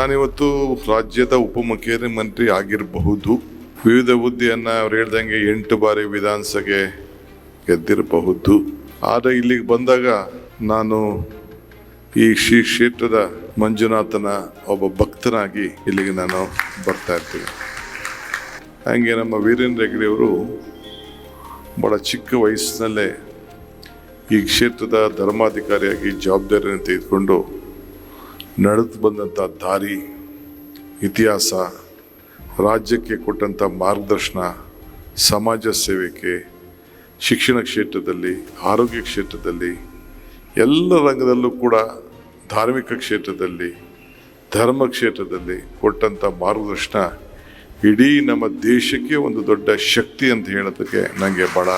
ನಾನಿವತ್ತು ರಾಜ್ಯದ ಉಪಮುಖ್ಯಮಂತ್ರಿ ಆಗಿರಬಹುದು. ವಿವಿಧ ಹುದ್ದೆಯನ್ನು ಅವ್ರು ಹೇಳ್ದಂಗೆ ಎಂಟು ಬಾರಿ ವಿಧಾನಸಭೆ ಗೆದ್ದಿರಬಹುದು. ಆದರೆ ಇಲ್ಲಿಗೆ ಬಂದಾಗ ನಾನು ಈ ಶ್ರೀ ಕ್ಷೇತ್ರದ ಮಂಜುನಾಥನ ಒಬ್ಬ ಭಕ್ತನಾಗಿ ಇಲ್ಲಿಗೆ ನಾನು ಬರ್ತಾ ಇರ್ತೀನಿ. ಹಾಗೆ ನಮ್ಮ ವೀರೇಂದ್ರ ಹೆಗ್ಡೆಯವರು ಬಹಳ ಚಿಕ್ಕ ವಯಸ್ಸಿನಲ್ಲೇ ಈ ಕ್ಷೇತ್ರದ ಧರ್ಮಾಧಿಕಾರಿಯಾಗಿ ಜವಾಬ್ದಾರಿಯನ್ನು ತೆಗೆದುಕೊಂಡು ನಡೆದು ಬಂದಂಥ ದಾರಿ, ಇತಿಹಾಸ, ರಾಜ್ಯಕ್ಕೆ ಕೊಟ್ಟಂಥ ಮಾರ್ಗದರ್ಶನ, ಸಮಾಜ ಸೇವೆಗೆ, ಶಿಕ್ಷಣ ಕ್ಷೇತ್ರದಲ್ಲಿ, ಆರೋಗ್ಯ ಕ್ಷೇತ್ರದಲ್ಲಿ, ಎಲ್ಲ ರಂಗದಲ್ಲೂ ಕೂಡ ಧಾರ್ಮಿಕ ಕ್ಷೇತ್ರದಲ್ಲಿ, ಧರ್ಮ ಕ್ಷೇತ್ರದಲ್ಲಿ ಕೊಟ್ಟಂಥ ಮಾರ್ಗದರ್ಶನ ಇಡೀ ನಮ್ಮ ದೇಶಕ್ಕೆ ಒಂದು ದೊಡ್ಡ ಶಕ್ತಿ ಅಂತ ಹೇಳೋದಕ್ಕೆ ನನಗೆ ಭಾಳ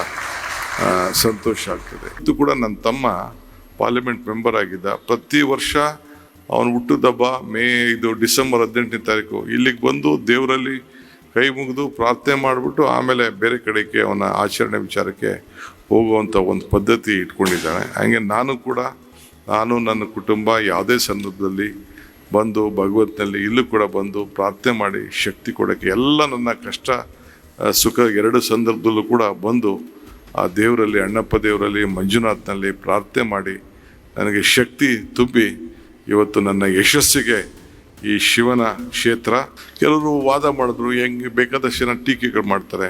ಸಂತೋಷ ಆಗ್ತದೆ. ಇದು ಕೂಡ ನನ್ನ ತಮ್ಮ ಪಾರ್ಲಿಮೆಂಟ್ ಮೆಂಬರ್ ಆಗಿದ್ದ ಪ್ರತಿ ವರ್ಷ ಅವನು ಹುಟ್ಟುದಬ್ಬ ಮೇ ಇದು ಡಿಸೆಂಬರ್ ಹದಿನೆಂಟನೇ ತಾರೀಕು. ಇಲ್ಲಿಗೆ ಬಂದು ದೇವರಲ್ಲಿ ಕೈ ಮುಗಿದು ಪ್ರಾರ್ಥನೆ ಮಾಡಿಬಿಟ್ಟು ಆಮೇಲೆ ಬೇರೆ ಕಡೆಗೆ ಅವನ ಆಚರಣೆ ವಿಚಾರಕ್ಕೆ ಹೋಗುವಂಥ ಒಂದು ಪದ್ಧತಿ ಇಟ್ಕೊಂಡಿದ್ದಾನೆ. ಹಾಗೆ ನಾನು ಕೂಡ, ನಾನು ನನ್ನ ಕುಟುಂಬ ಯಾವುದೇ ಸಂದರ್ಭದಲ್ಲಿ ಬಂದು ಭಗವತ್ನಲ್ಲಿ ಇಲ್ಲೂ ಕೂಡ ಬಂದು ಪ್ರಾರ್ಥನೆ ಮಾಡಿ ಶಕ್ತಿ ಕೊಡೋಕ್ಕೆ ಎಲ್ಲ ನನ್ನ ಕಷ್ಟ ಸುಖ ಎರಡು ಸಂದರ್ಭದಲ್ಲೂ ಕೂಡ ಬಂದು ಆ ದೇವರಲ್ಲಿ, ಅಣ್ಣಪ್ಪ ದೇವರಲ್ಲಿ, ಮಂಜುನಾಥ್ನಲ್ಲಿ ಪ್ರಾರ್ಥನೆ ಮಾಡಿ ನನಗೆ ಶಕ್ತಿ ತುಂಬಿ ಇವತ್ತು ನನ್ನ ಯಶಸ್ಸಿಗೆ ಈ ಶಿವನ ಕ್ಷೇತ್ರ. ಕೆಲವರು ವಾದ ಮಾಡಿದ್ರು, ಹೆಂಗೆ ಬೇಕಾದಷ್ಟು ಜನ ಟೀಕೆಗಳು ಮಾಡ್ತಾರೆ.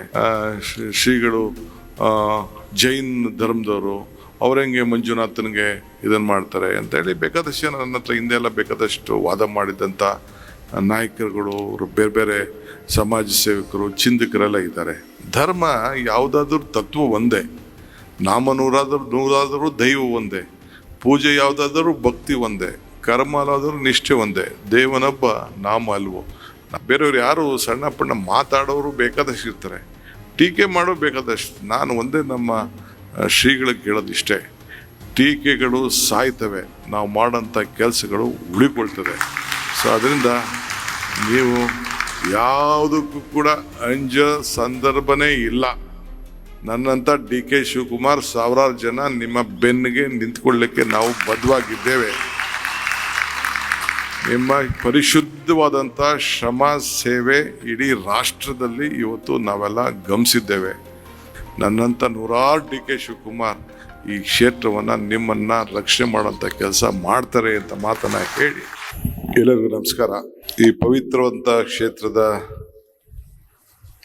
ಶ್ರೀಗಳು ಜೈನ್ ಧರ್ಮದವರು ಅವ್ರಂಗೆ ಮಂಜುನಾಥನ್ಗೆ ಇದನ್ನು ಮಾಡ್ತಾರೆ ಅಂತೇಳಿ ಬೇಕಾದಷ್ಟು ಜನ ನನ್ನ ಹತ್ರ ಹಿಂದೆ ಎಲ್ಲ ಬೇಕಾದಷ್ಟು ವಾದ ಮಾಡಿದಂಥ ನಾಯಕರುಗಳು, ಅವರು ಬೇರೆ ಬೇರೆ ಸಮಾಜ ಸೇವಕರು, ಚಿಂತಕರೆಲ್ಲ ಇದ್ದಾರೆ. ಧರ್ಮ ಯಾವುದಾದ್ರೂ ತತ್ವ ಒಂದೇ. ನಾಮ ನೂರಾದರೂ ನೂರಾದರೂ ದೈವ ಒಂದೇ. ಪೂಜೆ ಯಾವುದಾದರೂ ಭಕ್ತಿ ಒಂದೇ. ಕರ್ಮ ಅಲ್ಲಾದರೂ ನಿಷ್ಠೆ ಒಂದೇ. ದೇವನೊಬ್ಬ ನಾಮ ಅಲ್ವೋ? ಬೇರೆಯವ್ರು ಯಾರು ಸಣ್ಣ ಪಣ್ಣ ಮಾತಾಡೋರು ಬೇಕಾದಷ್ಟು ಇರ್ತಾರೆ. ಟೀಕೆ ಮಾಡೋ ಬೇಕಾದಷ್ಟು. ನಾನು ಒಂದೇ ನಮ್ಮ ಶ್ರೀಗಳಿಗೆ ಕೇಳೋದಿಷ್ಟೇ. ಟೀಕೆಗಳು ಸಾಯ್ತವೆ. ನಾವು ಮಾಡೋಂಥ ಕೆಲಸಗಳು ಉಳಿಕೊಳ್ತವೆ. ಸೊ ಅದರಿಂದ ನೀವು ಯಾವುದಕ್ಕೂ ಕೂಡ ಅಂಜ ಸಂದರ್ಭನೇ ಇಲ್ಲ. ನನ್ನಂಥ ಡಿ ಕೆ ಶಿವಕುಮಾರ್ ಸಾವಿರಾರು ಜನ ನಿಮ್ಮ ಬೆನ್ನಿಗೆ ನಿಂತ್ಕೊಳ್ಳಿಕ್ಕೆ ನಾವು ಬದ್ಧವಾಗಿದ್ದೇವೆ. ನಿಮ್ಮ ಪರಿಶುದ್ಧವಾದಂಥ ಶ್ರಮ, ಸೇವೆ ಇಡೀ ರಾಷ್ಟ್ರದಲ್ಲಿ ಇವತ್ತು ನಾವೆಲ್ಲ ಗಮನಿಸಿದ್ದೇವೆ. ನನ್ನಂಥ ನೂರಾರು ಡಿ ಕೆ ಶಿವಕುಮಾರ್ ಈ ಕ್ಷೇತ್ರವನ್ನು ನಿಮ್ಮನ್ನು ರಕ್ಷಣೆ ಮಾಡೋಂಥ ಕೆಲಸ ಮಾಡ್ತಾರೆ ಅಂತ ಮಾತನ್ನು ಹೇಳಿ. ಎಲ್ಲರಿಗೂ ನಮಸ್ಕಾರ. ಈ ಪವಿತ್ರವಂತ ಕ್ಷೇತ್ರದ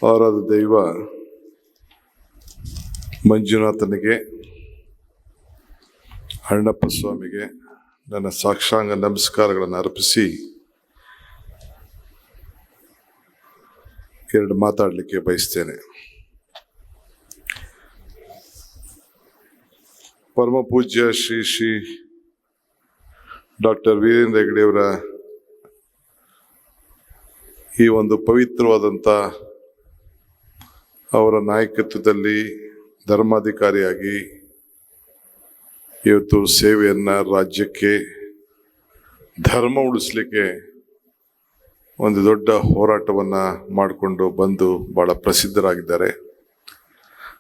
ಅವರಾದ ದೈವ ಮಂಜುನಾಥನಿಗೆ, ಅಣ್ಣಪ್ಪ ಸ್ವಾಮಿಗೆ ನನ್ನ ಸಾಕ್ಷಾಂಗ ನಮಸ್ಕಾರಗಳನ್ನು ಅರ್ಪಿಸಿ ಎರಡು ಮಾತಾಡಲಿಕ್ಕೆ ಬಯಸ್ತೇನೆ. ಪರಮ ಪೂಜ್ಯ ಶ್ರೀ ಶ್ರೀ ಡಾಕ್ಟರ್ ವೀರೇಂದ್ರ ಹೆಗ್ಡೆಯವರ ಈ ಒಂದು ಪವಿತ್ರವಾದಂಥ ಅವರ ನಾಯಕತ್ವದಲ್ಲಿ ಧರ್ಮಾಧಿಕಾರಿಯಾಗಿ ಇವತ್ತು ಸೇವೆಯನ್ನು ರಾಜ್ಯಕ್ಕೆ ಧರ್ಮ ಉಳಿಸ್ಲಿಕ್ಕೆ ಒಂದು ದೊಡ್ಡ ಹೋರಾಟವನ್ನು ಮಾಡಿಕೊಂಡು ಬಂದು ಭಾಳ ಪ್ರಸಿದ್ಧರಾಗಿದ್ದಾರೆ.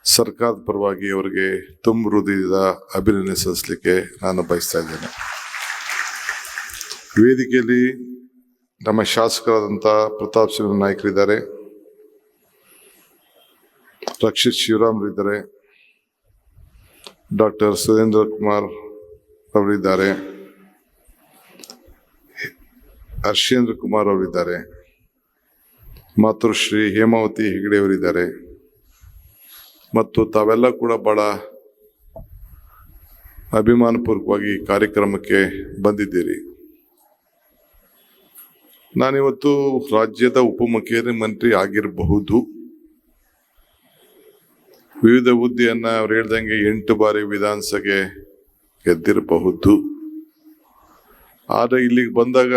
ಸರ್ಕಾರದ ಪರವಾಗಿ ಅವರಿಗೆ ತುಂಬ ಹೃದಯದ ಅಭಿನಂದನೆ ಸಲ್ಲಿಸಲಿಕ್ಕೆ ನಾನು ಬಯಸ್ತಾ ಇದ್ದೇನೆ. ವೇದಿಕೆಯಲ್ಲಿ ನಮ್ಮ ಶಾಸಕರಾದಂಥ ಪ್ರತಾಪ್ ಸಿಂಹ ನಾಯಕರಿದ್ದಾರೆ. ರಕ್ಷಿತ್ ಶಿವರಾಮ್ರಿದ್ದಾರೆ. ಡಾಕ್ಟರ್ ಸುರೇಂದ್ರ ಕುಮಾರ್ ಅವರಿದ್ದಾರೆ. ಹರ್ಷೇಂದ್ರ ಕುಮಾರ್ ಅವರಿದ್ದಾರೆ. ಮಾತೃಶ್ರೀ ಹೇಮಾವತಿ ಹೆಗಡೆ ಅವರಿದ್ದಾರೆ. ಮತ್ತು ತಾವೆಲ್ಲ ಕೂಡ ಬಹಳ ಅಭಿಮಾನಪೂರ್ವಕವಾಗಿ ಕಾರ್ಯಕ್ರಮಕ್ಕೆ ಬಂದಿದ್ದೀರಿ. ನಾನಿವತ್ತು ರಾಜ್ಯದ ಉಪಮುಖ್ಯಮಂತ್ರಿ ಆಗಿರಬಹುದು. ವಿವಿಧ ಹುದ್ದೆಯನ್ನ ಅವ್ರು ಹೇಳ್ದಂಗೆ ಎಂಟು ಬಾರಿ ವಿಧಾನಸಭೆ ಗೆದ್ದಿರಬಹುದು. ಆದರೆ ಇಲ್ಲಿಗೆ ಬಂದಾಗ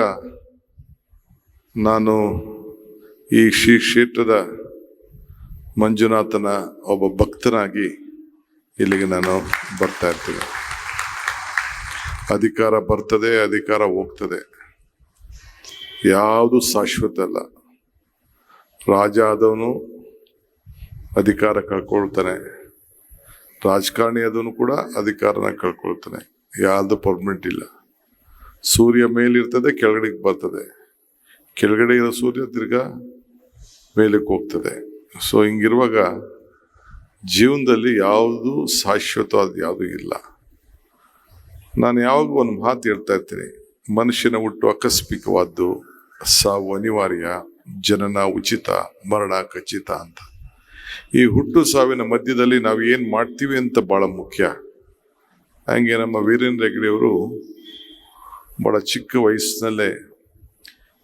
ನಾನು ಈ ಶ್ರೀ ಕ್ಷೇತ್ರದ ಮಂಜುನಾಥನ ಒಬ್ಬ ಭಕ್ತನಾಗಿ ಇಲ್ಲಿಗೆ ನಾನು ಬರ್ತಾ ಇರ್ತೀನಿ. ಅಧಿಕಾರ ಬರ್ತದೆ, ಅಧಿಕಾರ ಹೋಗ್ತದೆ. ಯಾವುದು ಶಾಶ್ವತ ಅಲ್ಲ. ರಾಜ ಆದವನು ಅಧಿಕಾರ ಕಳ್ಕೊಳ್ತಾನೆ. ರಾಜಕಾರಣಿ ಅದನ್ನು ಕೂಡ ಅಧಿಕಾರನ ಕಳ್ಕೊಳ್ತಾನೆ. ಯಾವುದು ಪರ್ಮನೆಂಟ್ ಇಲ್ಲ. ಸೂರ್ಯ ಮೇಲಿರ್ತದೆ, ಕೆಳಗಡೆಗೆ ಬರ್ತದೆ. ಕೆಳಗಡೆ ಇರೋ ಸೂರ್ಯ ತಿರ್ಗಾ ಮೇಲಕ್ಕೆ ಹೋಗ್ತದೆ. ಸೊ ಹಿಂಗಿರುವಾಗ ಜೀವನದಲ್ಲಿ ಯಾವುದು ಅದು ಯಾವುದು ಇಲ್ಲ. ನಾನು ಯಾವಾಗ ಒಂದು ಮಾತು ಹೇಳ್ತಾ ಇರ್ತೀನಿ. ಮನುಷ್ಯನ ಹುಟ್ಟು ಆಕಸ್ಮಿಕವಾದ್ದು, ಸಾವು ಅನಿವಾರ್ಯ, ಜನನ ಉಚಿತ, ಮರಣ ಖಚಿತ ಅಂತ. ಈ ಹುಟ್ಟು ಸಾವಿನ ಮಧ್ಯದಲ್ಲಿ ನಾವು ಏನು ಮಾಡ್ತೀವಿ ಅಂತ ಭಾಳ ಮುಖ್ಯ. ಹಂಗೆ ನಮ್ಮ ವೀರೇಂದ್ರ ಹೆಗ್ಡೆಯವರು ಭಾಳ ಚಿಕ್ಕ ವಯಸ್ಸಿನಲ್ಲೇ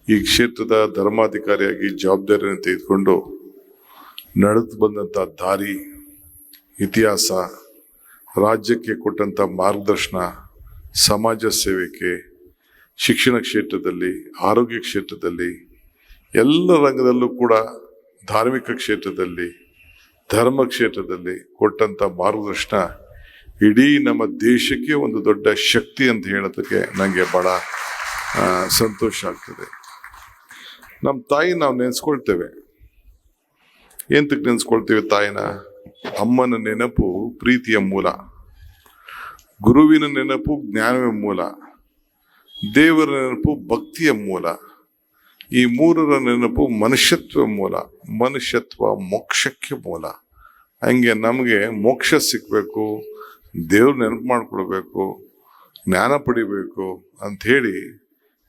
ಈ ಕ್ಷೇತ್ರದ ಧರ್ಮಾಧಿಕಾರಿಯಾಗಿ ಜವಾಬ್ದಾರಿಯನ್ನು ತೆಗೆದುಕೊಂಡು ನಡೆದು ಬಂದಂಥ ದಾರಿ, ಇತಿಹಾಸ, ರಾಜ್ಯಕ್ಕೆ ಕೊಟ್ಟಂಥ ಮಾರ್ಗದರ್ಶನ, ಸಮಾಜ ಸೇವೆಗೆ, ಶಿಕ್ಷಣ ಕ್ಷೇತ್ರದಲ್ಲಿ, ಆರೋಗ್ಯ ಕ್ಷೇತ್ರದಲ್ಲಿ, ಎಲ್ಲ ರಂಗದಲ್ಲೂ ಕೂಡ ಧಾರ್ಮಿಕ ಕ್ಷೇತ್ರದಲ್ಲಿ ಧರ್ಮ ಕ್ಷೇತ್ರದಲ್ಲಿ ಕೊಟ್ಟಂಥ ಮಾರ್ಗದರ್ಶನ ಇಡೀ ನಮ್ಮ ದೇಶಕ್ಕೆ ಒಂದು ದೊಡ್ಡ ಶಕ್ತಿ ಅಂತ ಹೇಳೋದಕ್ಕೆ ನನಗೆ ಭಾಳ ಸಂತೋಷ ಆಗ್ತದೆ. ನಮ್ಮ ತಾಯಿ ನಾವು ನೆನೆಸ್ಕೊಳ್ತೇವೆ. ಎಂತಕ್ಕೆ ನೆನೆಸ್ಕೊಳ್ತೇವೆ ತಾಯಿನ? ಅಮ್ಮನ ನೆನಪು ಪ್ರೀತಿಯ ಮೂಲ. ಗುರುವಿನ ನೆನಪು ಜ್ಞಾನವೇ ಮೂಲ. ದೇವರ ನೆನಪು ಭಕ್ತಿಯ ಮೂಲ. ಈ ಮೂರರ ನೆನಪು ಮನುಷ್ಯತ್ವ ಮೂಲ, ಮನುಷ್ಯತ್ವ ಮೋಕ್ಷಕ್ಕೆ ಮೂಲ. ಹಂಗೆ ನಮಗೆ ಮೋಕ್ಷ ಸಿಕ್ಕಬೇಕು ದೇವ್ರ ನೆನಪು ಮಾಡಿಕೊಡ್ಬೇಕು, ಜ್ಞಾನ ಪಡಿಬೇಕು ಅಂಥೇಳಿ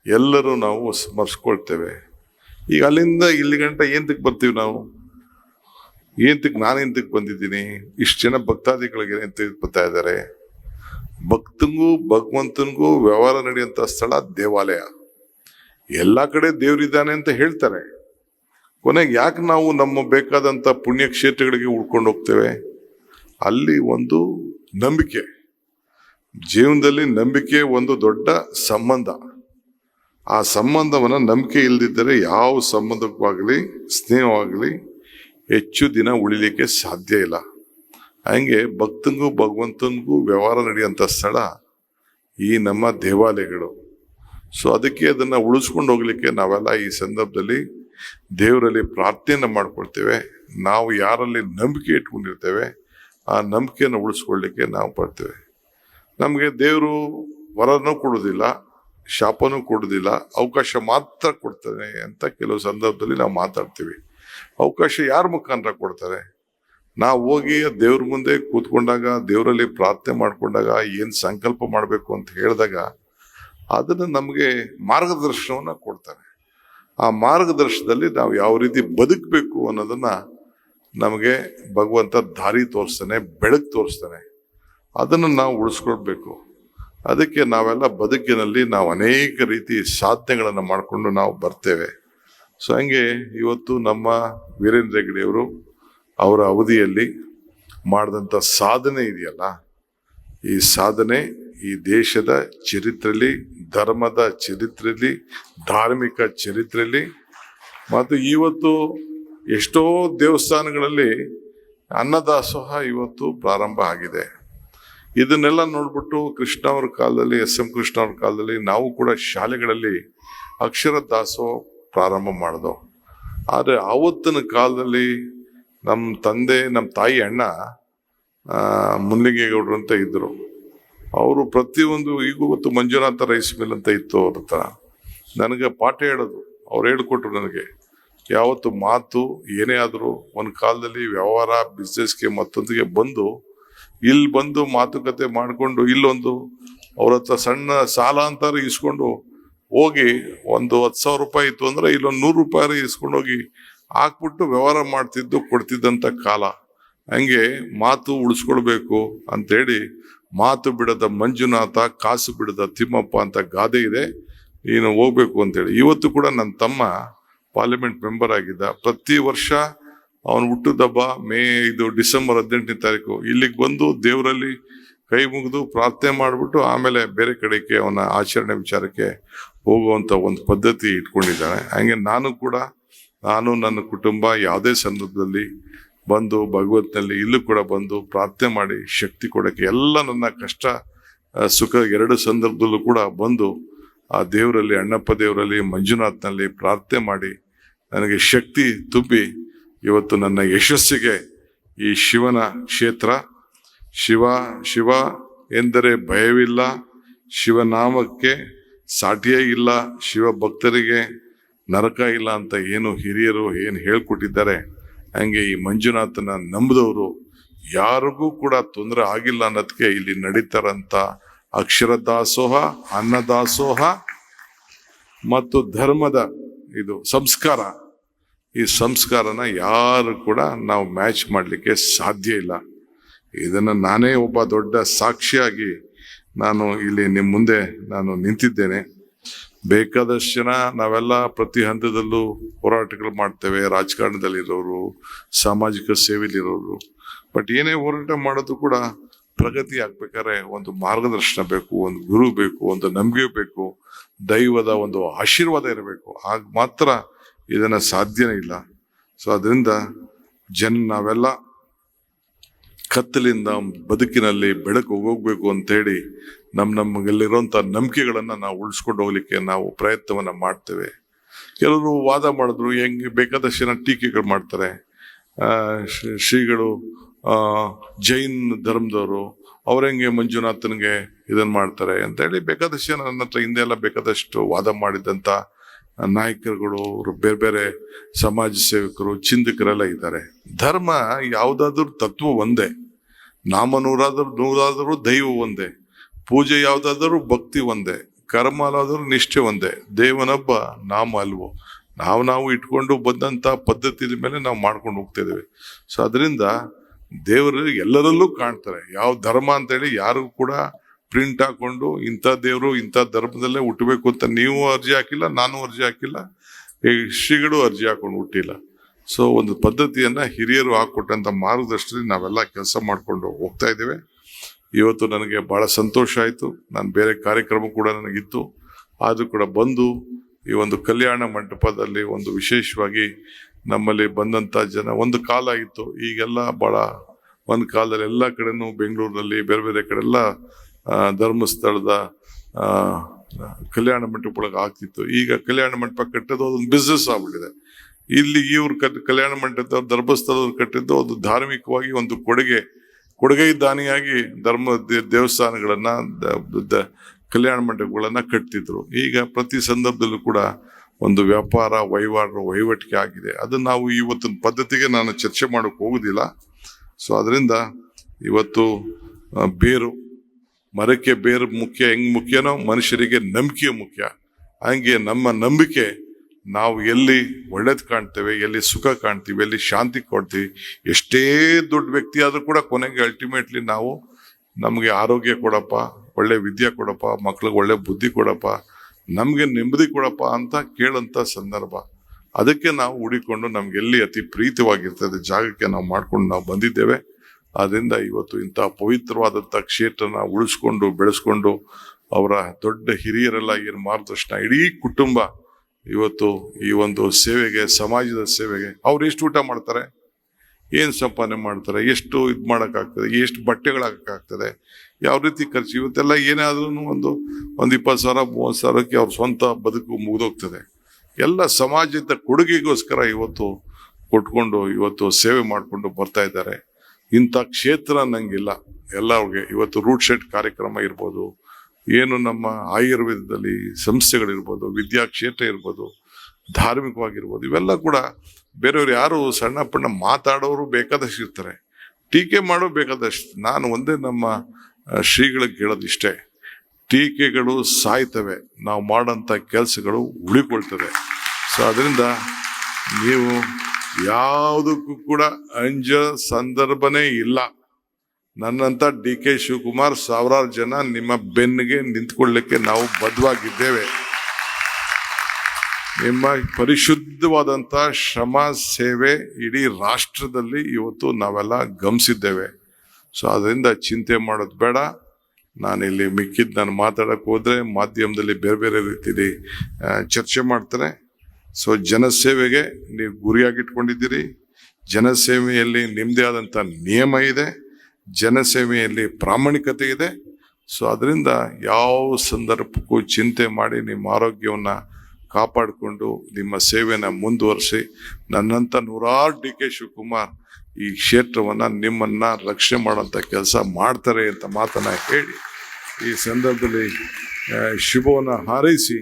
ಎಲ್ಲರೂ ನಾವು ಸ್ಮರಿಸ್ಕೊಳ್ತೇವೆ. ಈಗ ಅಲ್ಲಿಂದ ಇಲ್ಲಿ ಗಂಟ ಏಂತಕ್ಕೆ ಬರ್ತೀವಿ ನಾವು? ಏಂತಕ್ಕೆ ನಾನು ಎಂತಕ್ಕೆ ಬಂದಿದ್ದೀನಿ? ಇಷ್ಟು ಜನ ಭಕ್ತಾದಿಗಳಿಗೆ ಎಂತ ಬರ್ತಾ ಇದ್ದಾರೆ? ಭಕ್ತಂಗೂ ಭಗವಂತನಿಗೂ ವ್ಯವಹಾರ ನಡೆಯುವಂಥ ಸ್ಥಳ ದೇವಾಲಯ. ಎಲ್ಲ ಕಡೆ ದೇವರಿದ್ದಾನೆ ಅಂತ ಹೇಳ್ತಾರೆ. ಕೊನೆಗೆ ಯಾಕೆ ನಾವು ನಮ್ಮ ಬೇಕಾದಂಥ ಪುಣ್ಯಕ್ಷೇತ್ರಗಳಿಗೆ ಉಳ್ಕೊಂಡು ಹೋಗ್ತೇವೆ? ಅಲ್ಲಿ ಒಂದು ನಂಬಿಕೆ. ಜೀವನದಲ್ಲಿ ನಂಬಿಕೆ ಒಂದು ದೊಡ್ಡ ಸಂಬಂಧ. ಆ ಸಂಬಂಧವನ್ನು ನಂಬಿಕೆ ಇಲ್ಲದಿದ್ದರೆ ಯಾವ ಸಂಬಂಧವಾಗಲಿ ಸ್ನೇಹವಾಗಲಿ ಹೆಚ್ಚು ದಿನ ಉಳಿಲಿಕ್ಕೆ ಸಾಧ್ಯ ಇಲ್ಲ. ಹಂಗೆ ಭಕ್ತನಿಗೂ ಭಗವಂತನಿಗೂ ವ್ಯವಹಾರ ನಡೆಯುವಂಥ ಸ್ಥಳ ಈ ನಮ್ಮ ದೇವಾಲಯಗಳು. ಸೊ ಅದಕ್ಕೆ ಅದನ್ನು ಉಳಿಸ್ಕೊಂಡು ಹೋಗ್ಲಿಕ್ಕೆ ನಾವೆಲ್ಲ ಈ ಸಂದರ್ಭದಲ್ಲಿ ದೇವರಲ್ಲಿ ಪ್ರಾರ್ಥನೆ ಮಾಡ್ಕೊಳ್ತೇವೆ. ನಾವು ಯಾರಲ್ಲಿ ನಂಬಿಕೆ ಇಟ್ಕೊಂಡಿರ್ತೇವೆ, ಆ ನಂಬಿಕೆಯನ್ನು ಉಳಿಸ್ಕೊಳ್ಳಿಕ್ಕೆ ನಾವು ಪಡ್ತೇವೆ ನಮಗೆ ದೇವರು ವರನೂ ಕೊಡೋದಿಲ್ಲ, ಶಾಪನೂ ಕೊಡೋದಿಲ್ಲ, ಅವಕಾಶ ಮಾತ್ರ ಕೊಡ್ತಾನೆ ಅಂತ ಕೆಲವು ಸಂದರ್ಭದಲ್ಲಿ ನಾವು ಮಾತಾಡ್ತೀವಿ. ಅವಕಾಶ ಯಾರ ಮುಖಾಂತರ ಕೊಡ್ತಾರೆ? ನಾವು ಹೋಗಿ ದೇವ್ರ ಮುಂದೆ ಕೂತ್ಕೊಂಡಾಗ, ದೇವರಲ್ಲಿ ಪ್ರಾರ್ಥನೆ ಮಾಡಿಕೊಂಡಾಗ, ಏನು ಸಂಕಲ್ಪ ಮಾಡಬೇಕು ಅಂತ ಹೇಳಿದಾಗ ಅದನ್ನು ನಮಗೆ ಮಾರ್ಗದರ್ಶನವನ್ನು ಕೊಡ್ತಾರೆ. ಆ ಮಾರ್ಗದರ್ಶನದಲ್ಲಿ ನಾವು ಯಾವ ರೀತಿ ಬದುಕಬೇಕು ಅನ್ನೋದನ್ನು ನಮಗೆ ಭಗವಂತ ದಾರಿ ತೋರಿಸ್ತಾನೆ, ಬೆಳಕು ತೋರಿಸ್ತಾನೆ. ಅದನ್ನು ನಾವು ಉಳಿಸ್ಕೊಳ್ಬೇಕು. ಅದಕ್ಕೆ ನಾವೆಲ್ಲ ಬದುಕಿನಲ್ಲಿ ನಾವು ಅನೇಕ ರೀತಿ ಸಾಧನೆಗಳನ್ನು ಮಾಡಿಕೊಂಡು ನಾವು ಬರ್ತೇವೆ. ಸೊ ಹಂಗೆ ಇವತ್ತು ನಮ್ಮ ವೀರೇಂದ್ರ ಹೆಗ್ಡೆಯವರು ಅವರ ಅವಧಿಯಲ್ಲಿ ಮಾಡಿದಂಥ ಸಾಧನೆ ಇದೆಯಲ್ಲ ಈ ಸಾಧನೆ ಈ ದೇಶದ ಚರಿತ್ರೆಯಲ್ಲಿ ಧರ್ಮದ ಚರಿತ್ರೆಯಲ್ಲಿ ಧಾರ್ಮಿಕ ಚರಿತ್ರೆಯಲ್ಲಿ ಮತ್ತು ಇವತ್ತು ಎಷ್ಟೋ ದೇವಸ್ಥಾನಗಳಲ್ಲಿ ಅನ್ನದಾಸೋಹ ಇವತ್ತು ಪ್ರಾರಂಭ ಆಗಿದೆ. ಇದನ್ನೆಲ್ಲ ನೋಡ್ಬಿಟ್ಟು ಕೃಷ್ಣ ಅವರ ಕಾಲದಲ್ಲಿ, ಎಸ್ ಎಂ ಕೃಷ್ಣ ಅವ್ರ ಕಾಲದಲ್ಲಿ ನಾವು ಕೂಡ ಶಾಲೆಗಳಲ್ಲಿ ಅಕ್ಷರ ದಾಸೋಹ ಪ್ರಾರಂಭ ಮಾಡಿದೋ. ಆದರೆ ಆವತ್ತಿನ ಕಾಲದಲ್ಲಿ ನಮ್ಮ ತಂದೆ, ನಮ್ಮ ತಾಯಿ ಅಣ್ಣ ಮುನ್ಲಿಂಗೇಗೌಡರು ಅಂತ ಇದ್ದರು ಅವರು ಪ್ರತಿಯೊಂದು ಈಗೂ ಗೊತ್ತು ಮಂಜುನಾಥ ರೈಸ್ ಮಿಲ್ ಅಂತ ಇತ್ತು ಅವ್ರ ಹತ್ರ. ನನಗೆ ಪಾಠ ಹೇಳೋದು. ಅವ್ರು ಹೇಳ್ಕೊಟ್ರು ನನಗೆ. ಯಾವತ್ತು ಮಾತು ಏನೇ ಆದರೂ ಒಂದು ಕಾಲದಲ್ಲಿ ವ್ಯವಹಾರ ಬಿಸ್ನೆಸ್ಗೆ ಮತ್ತೊಂದಿಗೆ ಬಂದು ಇಲ್ಲಿ ಬಂದು ಮಾತುಕತೆ ಮಾಡಿಕೊಂಡು, ಇಲ್ಲೊಂದು ಅವ್ರ ಹತ್ರ ಸಣ್ಣ ಸಾಲ ಅಂತಾರೆ ಇಸ್ಕೊಂಡು ಹೋಗಿ ಒಂದು ಹತ್ತು ಸಾವಿರ ರೂಪಾಯಿ ಇತ್ತು ಅಂದ್ರೆ ಇಲ್ಲೊಂದು ನೂರು ರೂಪಾಯಿ ಇಸ್ಕೊಂಡೋಗಿ ಹಾಕ್ಬಿಟ್ಟು ವ್ಯವಹಾರ ಮಾಡ್ತಿದ್ದು ಕೊಡ್ತಿದ್ದಂಥ ಕಾಲ. ಹಂಗೆ ಮಾತು ಉಳಿಸ್ಕೊಳ್ಬೇಕು ಅಂತೇಳಿ ಮಾತು ಬಿಡದ ಮಂಜುನಾಥ, ಕಾಸು ಬಿಡದ ತಿಮ್ಮಪ್ಪ ಅಂತ ಗಾದೆ ಇದೆ. ನೀನು ಹೋಗ್ಬೇಕು ಅಂತೇಳಿ. ಇವತ್ತು ಕೂಡ ನನ್ನ ತಮ್ಮ ಪಾರ್ಲಿಮೆಂಟ್ ಮೆಂಬರ್ ಆಗಿದ್ದ. ಪ್ರತಿ ವರ್ಷ ಅವನು ಹುಟ್ಟುದಬ್ಬ, ಮೇ ಇದು ಡಿಸೆಂಬರ್ ಹದಿನೆಂಟನೇ ತಾರೀಕು ಇಲ್ಲಿಗೆ ಬಂದು ದೇವರಲ್ಲಿ ಕೈ ಮುಗಿದು ಪ್ರಾರ್ಥನೆ ಮಾಡಿಬಿಟ್ಟು ಆಮೇಲೆ ಬೇರೆ ಕಡೆಗೆ ಅವನ ಆಚರಣೆ ವಿಚಾರಕ್ಕೆ ಹೋಗುವಂಥ ಒಂದು ಪದ್ಧತಿ ಇಟ್ಕೊಂಡಿದ್ದಾನೆ. ಹಾಗೆ ನಾನು ಕೂಡ, ನಾನು ನನ್ನ ಕುಟುಂಬ ಯಾವುದೇ ಸಂದರ್ಭದಲ್ಲಿ ಬಂದು ಭಗವತ್ನಲ್ಲಿ ಇಲ್ಲೂ ಕೂಡ ಬಂದು ಪ್ರಾರ್ಥನೆ ಮಾಡಿ ಶಕ್ತಿ ಕೊಡೋಕ್ಕೆ ಎಲ್ಲ ನನ್ನ ಕಷ್ಟ ಸುಖ ಎರಡು ಸಂದರ್ಭದಲ್ಲೂ ಕೂಡ ಬಂದು ಆ ದೇವರಲ್ಲಿ, ಅಣ್ಣಪ್ಪ ದೇವರಲ್ಲಿ, ಮಂಜುನಾಥ್ನಲ್ಲಿ ಪ್ರಾರ್ಥನೆ ಮಾಡಿ ನನಗೆ ಶಕ್ತಿ ತುಂಬಿ ಇವತ್ತು ನನ್ನ ಯಶಸ್ಸಿಗೆ ಈ ಶಿವನ ಕ್ಷೇತ್ರ, ಶಿವ ಶಿವ ಎಂದರೆ ಭಯವಿಲ್ಲ, ಶಿವನಾಮಕ್ಕೆ ಸಾಟಿಯೇ ಇಲ್ಲ ಶಿವ ಭಕ್ತರಿಗೆ ನರಕ ಇಲ್ಲ ಅಂತ ಏನು ಹಿರಿಯರು ಏನು ಹೇಳ್ಕೊಟ್ಟಿದ್ದಾರೆ. ಹಂಗೆ ಈ ಮಂಜುನಾಥನ ನಂಬಿದವರು ಯಾರಿಗೂ ಕೂಡ ತೊಂದರೆ ಆಗಿಲ್ಲ ಅನ್ನೋದಕ್ಕೆ ಇಲ್ಲಿ ನಡೀತಾರಂತ ಅಕ್ಷರ ದಾಸೋಹ ಅನ್ನದಾಸೋಹ ಮತ್ತು ಧರ್ಮದ ಇದು ಸಂಸ್ಕಾರ. ಈ ಸಂಸ್ಕಾರನ ಯಾರು ಕೂಡ ನಾವು ಮ್ಯಾಚ್ ಮಾಡಲಿಕ್ಕೆ ಸಾಧ್ಯ ಇಲ್ಲ. ಇದನ್ನು ನಾನೇ ಒಬ್ಬ ದೊಡ್ಡ ಸಾಕ್ಷಿಯಾಗಿ ನಾನು ಇಲ್ಲಿ ನಿಮ್ಮ ಮುಂದೆ ನಾನು ನಿಂತಿದ್ದೇನೆ. ಬೇಕಾದಷ್ಟು ಜನ ನಾವೆಲ್ಲ ಪ್ರತಿ ಹಂತದಲ್ಲೂ ಹೋರಾಟಗಳು ಮಾಡ್ತೇವೆ. ರಾಜಕಾರಣದಲ್ಲಿರೋರು, ಸಾಮಾಜಿಕ ಸೇವೆಯಲ್ಲಿರೋರು. ಬಟ್ ಏನೇ ಹೋರಾಟ ಮಾಡೋದು ಕೂಡ ಪ್ರಗತಿ ಆಗ್ಬೇಕಾದ್ರೆ ಒಂದು ಮಾರ್ಗದರ್ಶನ ಬೇಕು, ಒಂದು ಗುರು ಬೇಕು, ಒಂದು ನಂಬಿಕೆ ಬೇಕು, ದೈವದ ಒಂದು ಆಶೀರ್ವಾದ ಇರಬೇಕು. ಆಗ ಮಾತ್ರ ಇದನ್ನ ಸಾಧ್ಯನೇ ಇಲ್ಲ. ಸೊ ಅದರಿಂದ ಜನ ನಾವೆಲ್ಲ ಕತ್ತಲಿಂದ ಬದುಕಿನಲ್ಲಿ ಬೆಳಕು ಹೋಗ್ಬೇಕು ಅಂತೇಳಿ ನಮ್ಮ ನಮಗೆಲ್ಲಿರುವಂಥ ನಂಬಿಕೆಗಳನ್ನು ನಾವು ಉಳಿಸ್ಕೊಂಡು ಹೋಗ್ಲಿಕ್ಕೆ ನಾವು ಪ್ರಯತ್ನವನ್ನು ಮಾಡ್ತೇವೆ. ಕೆಲವರು ವಾದ ಮಾಡಿದ್ರು, ಹೆಂಗೆ ಬೇಕಾದಷ್ಟು ಜನ ಟೀಕೆಗಳು ಮಾಡ್ತಾರೆ. ಶ್ರೀಗಳು ಜೈನ್ ಧರ್ಮದವರು ಅವ್ರಂಗೆ ಮಂಜುನಾಥನ್ಗೆ ಇದನ್ನು ಮಾಡ್ತಾರೆ ಅಂತೇಳಿ ಬೇಕಾದಷ್ಟು ಜನ ನನ್ನ ಹತ್ರ ಹಿಂದೆ ಎಲ್ಲ ಬೇಕಾದಷ್ಟು ವಾದ ಮಾಡಿದಂಥ ನಾಯಕರುಗಳು, ಅವರು ಬೇರೆ ಬೇರೆ ಸಮಾಜ ಸೇವಕರು, ಚಿಂತಕರೆಲ್ಲ ಇದ್ದಾರೆ. ಧರ್ಮ ಯಾವುದಾದ್ರೂ ತತ್ವ ಒಂದೇ. ನಾಮ ನೂರಾದರೂ ನೂರಾದರೂ ದೈವ ಒಂದೇ. ಪೂಜೆ ಯಾವುದಾದರೂ ಭಕ್ತಿ ಒಂದೇ ಕರ್ಮ ಅಲ್ಲಾದರೂ ನಿಷ್ಠೆ ಒಂದೇ. ದೇವನೊಬ್ಬ ನಾಮ ಅಲ್ವೋ? ನಾವು ನಾವು ಇಟ್ಕೊಂಡು ಬಂದಂಥ ಪದ್ಧತಿಯ ಮೇಲೆ ನಾವು ಮಾಡ್ಕೊಂಡು ಹೋಗ್ತಾ ಸೊ ಅದರಿಂದ ದೇವರು ಎಲ್ಲರಲ್ಲೂ ಕಾಣ್ತಾರೆ. ಯಾವ ಧರ್ಮ ಅಂತೇಳಿ ಯಾರಿಗೂ ಕೂಡ ಪ್ರಿಂಟ್ ಹಾಕೊಂಡು ಇಂಥ ದೇವರು ಇಂಥ ಧರ್ಮದಲ್ಲೇ ಹುಟ್ಟಬೇಕು ಅಂತ ನೀವು ಅರ್ಜಿ ಹಾಕಿಲ್ಲ, ನಾನು ಅರ್ಜಿ ಹಾಕಿಲ್ಲ, ಈ ಶ್ರೀಗಳು ಅರ್ಜಿ ಹಾಕೊಂಡು ಹುಟ್ಟಿಲ್ಲ. ಸೊ ಒಂದು ಪದ್ಧತಿಯನ್ನು ಹಿರಿಯರು ಹಾಕ್ಕೊಟ್ಟಂಥ ಮಾರ್ಗದರ್ಶನ ನಾವೆಲ್ಲ ಕೆಲಸ ಮಾಡ್ಕೊಂಡು ಹೋಗ್ತಾ ಇದ್ದೇವೆ. ಇವತ್ತು ನನಗೆ ಬಹಳ ಸಂತೋಷ ಆಯಿತು. ನಾನು ಬೇರೆ ಕಾರ್ಯಕ್ರಮ ಕೂಡ ನನಗಿತ್ತು. ಆದರೂ ಕೂಡ ಬಂದು ಈ ಒಂದು ಕಲ್ಯಾಣ ಮಂಟಪದಲ್ಲಿ ಒಂದು ವಿಶೇಷವಾಗಿ ನಮ್ಮಲ್ಲಿ ಬಂದಂಥ ಜನ ಒಂದು ಕಾಲ ಇತ್ತು ಈಗೆಲ್ಲ ಭಾಳ ಒಂದು ಕಾಲದಲ್ಲಿ ಎಲ್ಲ ಕಡೆನೂ ಬೆಂಗಳೂರಿನಲ್ಲಿ ಬೇರೆ ಬೇರೆ ಕಡೆ ಎಲ್ಲ ಧರ್ಮಸ್ಥಳದ ಕಲ್ಯಾಣ ಮಂಟಪ ಒಳಗೆ ಆಗ್ತಿತ್ತು. ಈಗ ಕಲ್ಯಾಣ ಮಂಟಪ ಕಟ್ಟೋದು ಅದೊಂದು ಬಿಸ್ನೆಸ್ ಆಗ್ಬಿಟ್ಟಿದೆ. ಇಲ್ಲಿ ಇವ್ರು ಕಟ್ ಕಲ್ಯಾಣ ಮಂಟಪ, ಧರ್ಮಸ್ಥಳದವ್ರು ಕಟ್ಟಿದ್ದು ಅದು ಧಾರ್ಮಿಕವಾಗಿ ಒಂದು ಕೊಡುಗೆ ಕೊಡುಗೆ ದಾನಿಯಾಗಿ ಧರ್ಮ ದೇವಸ್ಥಾನಗಳನ್ನು ಕಲ್ಯಾಣ ಮಂಟಪಗಳನ್ನ ಕಟ್ತಿದ್ರು. ಈಗ ಪ್ರತಿ ಸಂದರ್ಭದಲ್ಲೂ ಕೂಡ ಒಂದು ವ್ಯಾಪಾರ, ವಹಿವಾಟು, ವಹಿವಾಟಿಕೆ ಆಗಿದೆ. ಅದು ನಾವು ಇವತ್ತಿನ ಪದ್ಧತಿಗೆ ನಾನು ಚರ್ಚೆ ಮಾಡೋಕೆ ಹೋಗುದಿಲ್ಲ. ಸೊ ಅದರಿಂದ ಇವತ್ತು ಬೇರು, ಮರಕ್ಕೆ ಬೇರು ಮುಖ್ಯ, ಹೆಂಗ್ ಮುಖ್ಯನೋ ಮನುಷ್ಯರಿಗೆ ನಂಬಿಕೆ ಮುಖ್ಯ. ಹಂಗೆ ನಮ್ಮ ನಂಬಿಕೆ ನಾವು ಎಲ್ಲಿ ಒಳ್ಳೇದು ಕಾಣ್ತೇವೆ, ಎಲ್ಲಿ ಸುಖ ಕಾಣ್ತೀವಿ, ಎಲ್ಲಿ ಶಾಂತಿ ಕೊಡ್ತೀವಿ, ಎಷ್ಟೇ ದೊಡ್ಡ ವ್ಯಕ್ತಿ ಆದರೂ ಕೂಡ ಕೊನೆಗೆ ಅಲ್ಟಿಮೇಟ್ಲಿ ನಾವು ನಮಗೆ ಆರೋಗ್ಯ ಕೊಡಪ್ಪ, ಒಳ್ಳೆ ವಿದ್ಯೆ ಕೊಡಪ್ಪ, ಮಕ್ಳಿಗೆ ಒಳ್ಳೆ ಬುದ್ಧಿ ಕೊಡಪ್ಪ, ನಮಗೆ ನೆಮ್ಮದಿ ಕೊಡಪ್ಪ ಅಂತ ಕೇಳಂತ ಸಂದರ್ಭ. ಅದಕ್ಕೆ ನಾವು ಹುಡಿಕೊಂಡು ನಮ್ಗೆ ಎಲ್ಲಿ ಅತಿ ಪ್ರೀತಿವಾಗಿರ್ತದೆ ಜಾಗಕ್ಕೆ ನಾವು ಮಾಡ್ಕೊಂಡು ನಾವು ಬಂದಿದ್ದೇವೆ. ಆದ್ದರಿಂದ ಇವತ್ತು ಇಂಥ ಪವಿತ್ರವಾದಂಥ ಕ್ಷೇತ್ರನ ಉಳಿಸ್ಕೊಂಡು, ಬೆಳೆಸ್ಕೊಂಡು ಅವರ ದೊಡ್ಡ ಹಿರಿಯರೆಲ್ಲ ಏನು ಮಾರ್ಗದರ್ಶನ, ಇಡೀ ಕುಟುಂಬ ಇವತ್ತು ಈ ಒಂದು ಸೇವೆಗೆ, ಸಮಾಜದ ಸೇವೆಗೆ ಅವ್ರು ಎಷ್ಟು ಊಟ ಮಾಡ್ತಾರೆ? ಏನು ಸಂಪಾದನೆ ಮಾಡ್ತಾರೆ? ಎಷ್ಟು ಇದು ಮಾಡೋಕ್ಕಾಗ್ತದೆ? ಎಷ್ಟು ಬಟ್ಟೆಗಳಾಗಕ್ಕಾಗ್ತದೆ ಯಾವ ರೀತಿ ಖರ್ಚು? ಇವತ್ತೆಲ್ಲ ಏನಾದ್ರೂ ಒಂದು ಒಂದು ಇಪ್ಪತ್ತು ಸಾವಿರ, ಮೂವತ್ತು ಸಾವಿರಕ್ಕೆ ಅವ್ರ ಸ್ವಂತ ಬದುಕು ಮುಗಿದೋಗ್ತದೆ. ಎಲ್ಲ ಸಮಾಜದ ಕೊಡುಗೆಗೋಸ್ಕರ ಇವತ್ತು ಕೊಟ್ಕೊಂಡು, ಇವತ್ತು ಸೇವೆ ಮಾಡಿಕೊಂಡು ಬರ್ತಾ ಇದ್ದಾರೆ. ಇಂಥ ಕ್ಷೇತ್ರ ನಂಗಿಲ್ಲ. ಎಲ್ಲರಿಗೆ ಇವತ್ತು ರೂಟ್ ಶೆಡ್ ಕಾರ್ಯಕ್ರಮ ಇರ್ಬೋದು. ಏನು ನಮ್ಮ ಆಯುರ್ವೇದದಲ್ಲಿ ಸಂಸ್ಥೆಗಳಿರ್ಬೋದು ವಿದ್ಯಾಕ್ಷೇತ್ರ ಇರ್ಬೋದು, ಧಾರ್ಮಿಕವಾಗಿರ್ಬೋದು, ಇವೆಲ್ಲ ಕೂಡ ಬೇರೆಯವ್ರು ಯಾರು ಸಣ್ಣ ಪಣ್ಣ ಮಾತಾಡೋರು ಬೇಕಾದಷ್ಟು ಇರ್ತಾರೆ. ಟೀಕೆ ಮಾಡೋ ಬೇಕಾದಷ್ಟು. ನಾನು ಒಂದೇ ನಮ್ಮ ಶ್ರೀಗಳಿಗೆ ಕೇಳೋದು ಇಷ್ಟೇ. ಟೀಕೆಗಳು ಸಾಯ್ತವೆ. ನಾವು ಮಾಡೋಂಥ ಕೆಲಸಗಳು ಉಳಿಕೊಳ್ತವೆ. ಸೊ ಅದರಿಂದ ನೀವು ಯಾವುದಕ್ಕೂ ಕೂಡ ಅಂಜ ಸಂದರ್ಭನೇ ಇಲ್ಲ. ನನ್ನಂತ ಡಿ ಕೆ ಶಿವಕುಮಾರ್ ಸಾವಿರಾರು ಜನ ನಿಮ್ಮ ಬೆನ್ನಿಗೆ ನಿಂತ್ಕೊಳ್ಳಿಕ್ಕೆ ನಾವು ಬದ್ಧವಾಗಿದ್ದೇವೆ. ನಿಮ್ಮ ಪರಿಶುದ್ಧವಾದಂಥ ಶ್ರಮ, ಸೇವೆ ಇಡೀ ರಾಷ್ಟ್ರದಲ್ಲಿ ಇವತ್ತು ನಾವೆಲ್ಲ ಗಮನಿಸಿದ್ದೇವೆ. ಸೊ, ಅದರಿಂದ ಚಿಂತೆ ಮಾಡೋದು ಬೇಡ. ಇಲ್ಲಿ ಮಿಕ್ಕಿದ್ದು ನಾನು ಮಾತಾಡಕ್ಕೆ ಹೋದ್ರೆ ಮಾಧ್ಯಮದಲ್ಲಿ ಬೇರೆ ಬೇರೆ ರೀತಿಯಲ್ಲಿ ಚರ್ಚೆ ಮಾಡ್ತಾರೆ. ಸೊ, ಜನಸೇವೆಗೆ ನೀವು ಗುರಿಯಾಗಿಟ್ಕೊಂಡಿದ್ದೀರಿ. ಜನಸೇವೆಯಲ್ಲಿ ನಿಮ್ಮದೇ ಆದಂಥ ನಿಯಮ ಇದೆ. ಜನಸೇವೆಯಲ್ಲಿ ಪ್ರಾಮಾಣಿಕತೆ ಇದೆ. ಸೊ ಅದರಿಂದ ಯಾವ ಸಂದರ್ಭಕ್ಕೂ ಚಿಂತೆ ಮಾಡಿ ನಿಮ್ಮ ಆರೋಗ್ಯವನ್ನು ಕಾಪಾಡಿಕೊಂಡು ನಿಮ್ಮ ಸೇವೆನ ಮುಂದುವರಿಸಿ ನನ್ನಂಥ ನೂರಾರು ಡಿ ಕೆ ಶಿವಕುಮಾರ್ ಈ ಕ್ಷೇತ್ರವನ್ನು ನಿಮ್ಮನ್ನು ರಕ್ಷಣೆ ಮಾಡೋಂಥ ಕೆಲಸ ಮಾಡ್ತಾರೆ ಅಂತ ಮಾತನ್ನು ಹೇಳಿ, ಈ ಸಂದರ್ಭದಲ್ಲಿ ಶುಭವನ್ನ ಹಾರೈಸಿ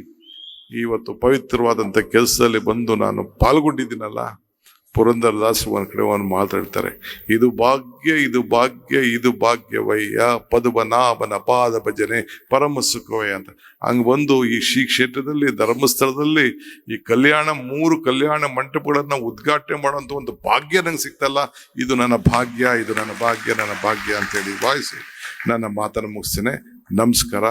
ಇವತ್ತು ಪವಿತ್ರವಾದಂಥ ಕೆಲಸದಲ್ಲಿ ಬಂದು ನಾನು ಪಾಲ್ಗೊಂಡಿದ್ದೀನಲ್ಲ ಪುರಂದರದಾಸ್ ಒಂದು ಕಡೆ ಒಂದು ಮಾತಾಡ್ತಾರೆ ಇದು ಭಾಗ್ಯ ಇದು ಭಾಗ್ಯ, ಇದು ಭಾಗ್ಯವಯ್ಯ ಪದುಬನಾಭನ ಪಾದ ಭಜನೆ, ಪರಮ ಸುಖವಯ್ಯ ಅಂತ. ಹಂಗೆ ಬಂದು ಈ ಶ್ರೀ ಕ್ಷೇತ್ರದಲ್ಲಿ, ಧರ್ಮಸ್ಥಳದಲ್ಲಿ ಈ ಕಲ್ಯಾಣ, ಮೂರು ಕಲ್ಯಾಣ ಮಂಟಪಗಳನ್ನು ಉದ್ಘಾಟನೆ ಮಾಡುವಂತ ಒಂದು ಭಾಗ್ಯ ನಂಗೆ ಸಿಕ್ತಲ್ಲ, ಇದು ನನ್ನ ಭಾಗ್ಯ, ಇದು ನನ್ನ ಭಾಗ್ಯ ನನ್ನ ಭಾಗ್ಯ ಅಂತೇಳಿ ಭಾವಿಸಿ ನನ್ನ ಮಾತನ್ನು ಮುಗಿಸ್ತೇನೆ. ನಮಸ್ಕಾರ.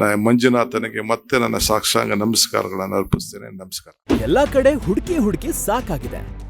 ನ ಮಂಜುನಾಥನಿಗೆ ಮತ್ತೆ ನನ್ನ ಸಾಕ್ಷಾಂಗ ನಮಸ್ಕಾರಗಳನ್ನು ಅರ್ಪಿಸ್ತೇನೆ. ನಮಸ್ಕಾರ. ಎಲ್ಲ ಕಡೆ ಹುಡುಕಿ ಹುಡುಕಿ ಸಾಕಾಗಿದೆ.